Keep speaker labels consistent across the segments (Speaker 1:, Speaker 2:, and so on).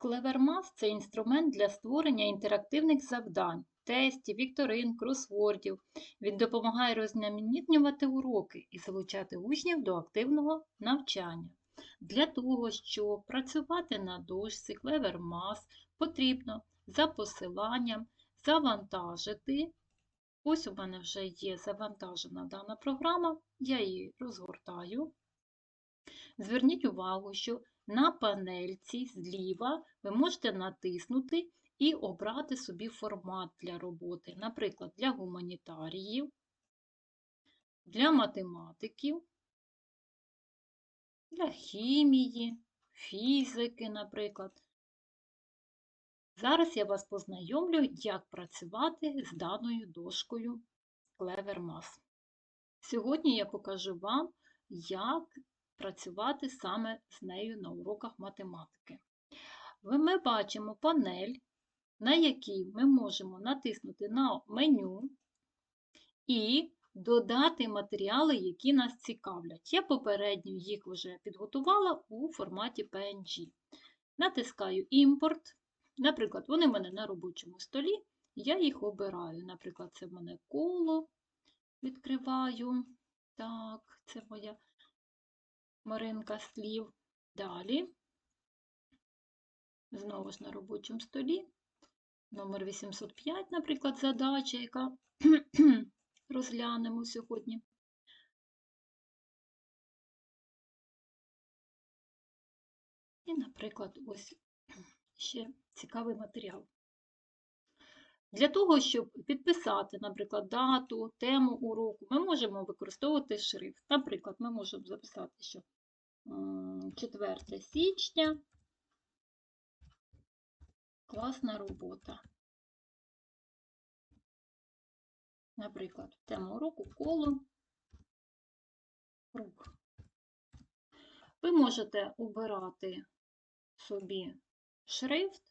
Speaker 1: Клевермас це інструмент для створення інтерактивних завдань, тестів, вікторин, кросвордів. Він допомагає розноманітнювати уроки і залучати учнів до активного навчання. Для того, щоб працювати на дошці Клевермас, потрібно за посиланням завантажити. Ось у мене вже є завантажена дана програма, я її розгортаю. Зверніть увагу, що на панельці зліва ви можете натиснути і обрати собі формат для роботи, наприклад, для гуманітаріїв, для математиків, для хімії, фізики, наприклад. Зараз я вас познайомлю, як працювати з даною дошкою CleverMath. Сьогодні я покажу вам, як працювати саме з нею на уроках математики. Ми бачимо панель, на якій ми можемо натиснути на меню і додати матеріали, які нас цікавлять. Я попередньо їх вже підготувала у форматі PNG. Натискаю імпорт. Наприклад, вони в мене на робочому столі, я їх обираю. Наприклад, це в мене коло відкриваю. Так, це моя Маринка слів. Далі, знову ж на робочому столі, номер 805, наприклад, задача, яка розглянемо сьогодні. І, наприклад, ось ще цікавий матеріал. Для того, щоб підписати, наприклад, дату, тему уроку, ми можемо використовувати шрифт. Наприклад, ми можемо записати, що 4 січня класна робота. Наприклад, тема уроку коло рух. Ви можете обирати собі шрифт,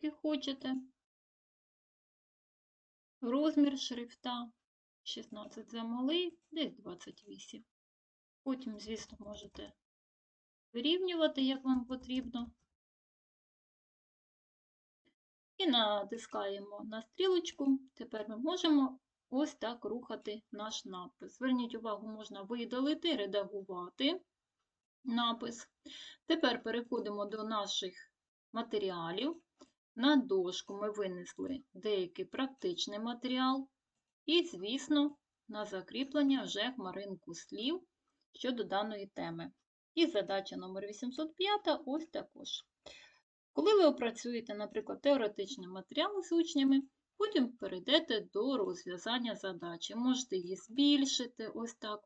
Speaker 1: який хочете. Розмір шрифта 16 замалий, десь 28. Потім, звісно, можете вирівнювати, як вам потрібно. І натискаємо на стрілочку. Тепер ми можемо ось так рухати наш напис. Зверніть увагу, можна видалити, редагувати напис. Тепер переходимо до наших матеріалів. На дошку ми винесли деякий практичний матеріал і, звісно, на закріплення вже хмаринку слів щодо даної теми. І задача номер 805 ось також. Коли ви опрацюєте, наприклад, теоретичний матеріал з учнями, потім перейдете до розв'язання задачі. Можете її збільшити ось так.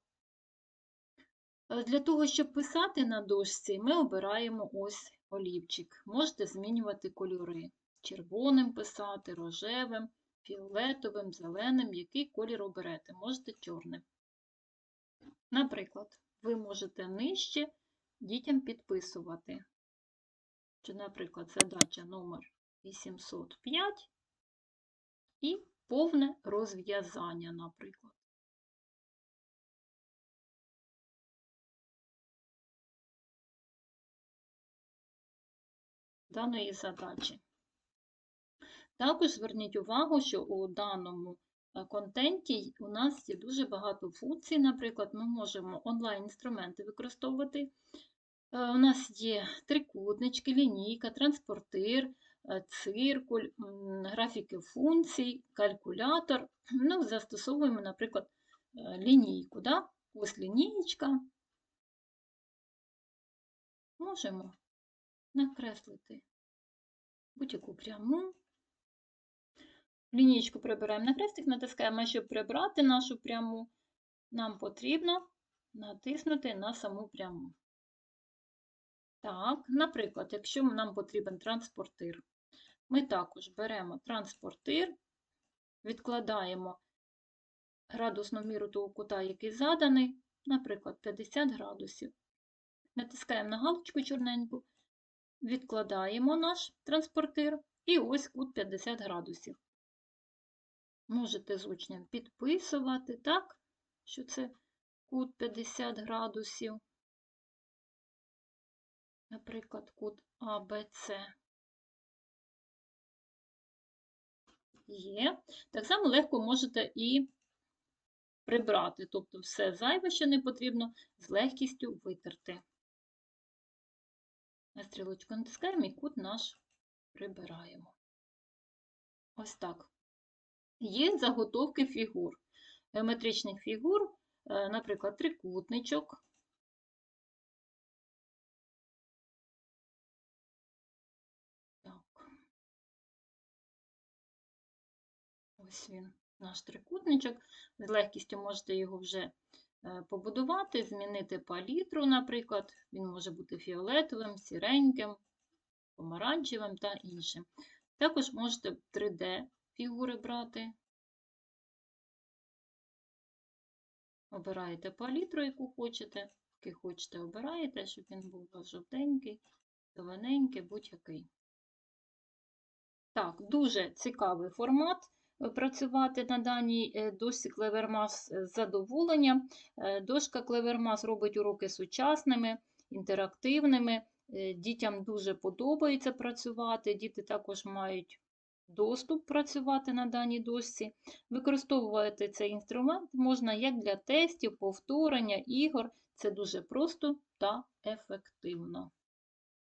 Speaker 1: Для того, щоб писати на дошці, ми обираємо ось олівчик. Можете змінювати кольори червоним писати, рожевим, фіолетовим, зеленим, який колір оберете, можете чорним. Наприклад, ви можете нижче дітям підписувати. Чи, наприклад, задача номер 805 і повне розв'язання, наприклад. Даної задачі. Також зверніть увагу, що у даному е, контенті у нас є дуже багато функцій. Наприклад, ми можемо онлайн-інструменти використовувати. Е, у нас є трикутнички, лінійка, транспортир, е, циркуль, графіки функцій, калькулятор. Ну, Застосовуємо, наприклад, лінійку. Да? Ось лінійка. Можемо накреслити будь-яку пряму. Лінійку прибираємо на хрестик, натискаємо, щоб прибрати нашу пряму, нам потрібно натиснути на саму пряму. Так, наприклад, якщо нам потрібен транспортир, ми також беремо транспортир, відкладаємо градусну міру того кута, який заданий, наприклад, 50 градусів. Натискаємо на галочку чорненьку, відкладаємо наш транспортир і ось кут 50 градусів. Можете з учням підписувати, так, що це кут 50 градусів, наприклад, кут АБЦ. Є. Так само легко можете і прибрати, тобто все зайве, що не потрібно, з легкістю витерти. На стрілочку натискаємо і кут наш прибираємо. Ось так. Є заготовки фігур, геометричних фігур, е, наприклад, трикутничок. Так. Ось він, наш трикутничок. З легкістю можете його вже побудувати, змінити палітру, наприклад. Він може бути фіолетовим, сіреньким, помаранчевим та іншим. Також можете 3D фігури брати. Обираєте палітру, яку хочете, який хочете, обираєте, щоб він був жовтенький, зелененький, будь-який. Так, дуже цікавий формат е, працювати на даній е, дошці Clevermas з задоволенням. Е, Дошка Clevermas робить уроки сучасними, інтерактивними. Е, Дітям дуже подобається працювати, діти також мають доступ працювати на даній дошці. Використовувати цей інструмент можна як для тестів, повторення, ігор. Це дуже просто та ефективно.